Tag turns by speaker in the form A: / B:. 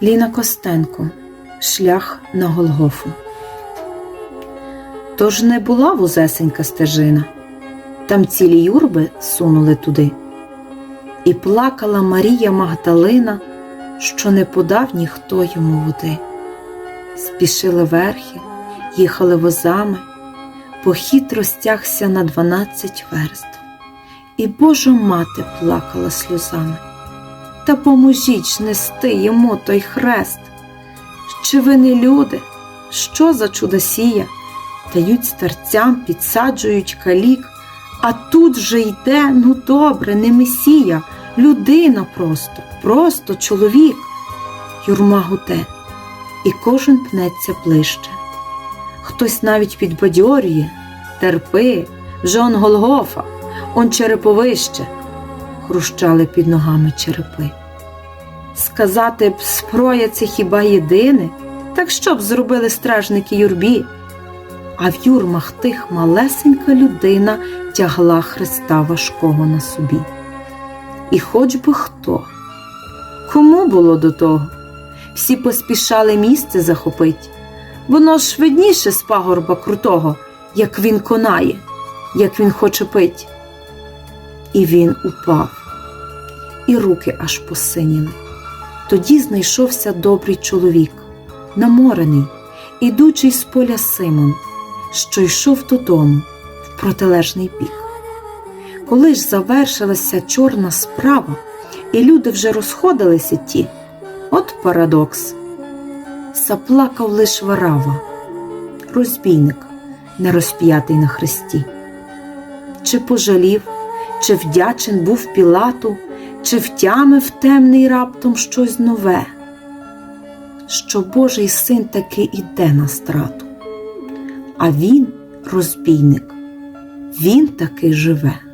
A: Ліна Костенко Шлях на Голгофу. Тож не була вузесенька стежина, там цілі юрби сунули туди. І плакала Марія Магдалина, що не подав ніхто йому води. Спішили верхи, їхали возами, похід розтягся на дванадцять верст, і Божа мати плакала сльозами. Та поможіть нести йому той хрест. Чи ви не люди? Що за чудосія? Дають старцям, підсаджують калік, а тут же йде, ну добре, не месія, людина просто, просто чоловік. Юрма гуде, і кожен пнеться ближче. Хтось навіть підбадьорює, терпи, вже он Голгофа, он череповище, хрущали під ногами черепи. Сказати б, зброя це хіба єдине, так що б зробили стражники юрбі? А в юрмах тих малесенька людина тягла Христа важкого на собі. І хоч би хто, кому було до того? Всі поспішали місце захопить, воно ж видніше з пагорба крутого, як він конає, як він хоче пить. І він упав, і руки аж посиніли. Тоді знайшовся добрий чоловік, наморений, ідучий з поля Симон, що йшов додому в протилежний бік. Коли ж завершилася чорна справа, і люди вже розходилися ті, от парадокс. Заплакав лиш варава, розбійник, не розп'ятий на хресті. Чи пожалів, чи вдячен був Пілату, чи втямив темний раптом щось нове, що Божий син таки іде на страту, а він, розбійник, він таки живе.